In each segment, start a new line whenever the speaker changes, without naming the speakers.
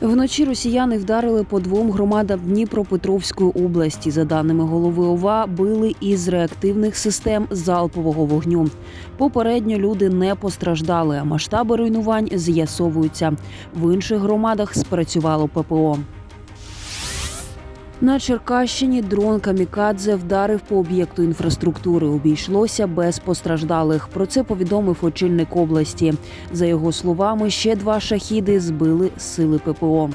Вночі росіяни вдарили по двом громадам Дніпропетровської області. За даними голови ОВА, били із реактивних систем залпового вогню. Попередньо люди не постраждали, а масштаби руйнувань з'ясовуються. В інших громадах спрацювало ППО. На Черкащині дрон Камікадзе вдарив по об'єкту інфраструктури. Обійшлося без постраждалих. Про це повідомив очільник області. За його словами, ще два шахіди збили сили ППО.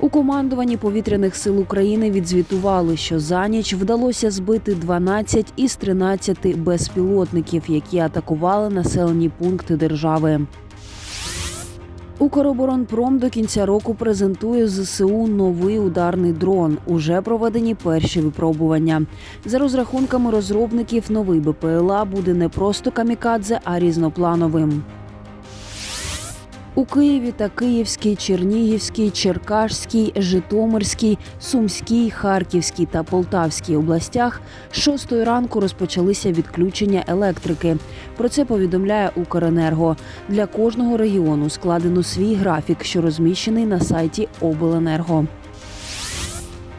У командуванні повітряних сил України відзвітували, що за ніч вдалося збити 12 із 13 безпілотників, які атакували населені пункти держави. Укроборонпром до кінця року презентує ЗСУ новий ударний дрон. Уже проведені перші випробування. За розрахунками розробників, новий БПЛА буде не просто камікадзе, а різноплановим. У Києві та Київській, Чернігівській, Черкашській, Житомирській, Сумській, Харківській та Полтавській областях 6 ранку розпочалися відключення електрики. Про це повідомляє Укренерго. Для кожного регіону складено свій графік, що розміщений на сайті Обленерго.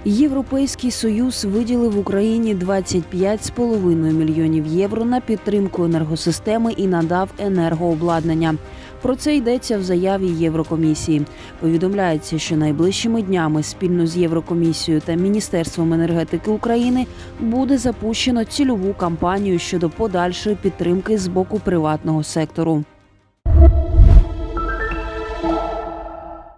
Європейський союз виділив Україні 25,5 мільйонів євро на підтримку енергосистеми і надав енергообладнання. Про це йдеться в заяві Єврокомісії. Повідомляється, що найближчими днями спільно з Єврокомісією та Міністерством енергетики України буде запущено цільову кампанію щодо подальшої підтримки з боку приватного сектору.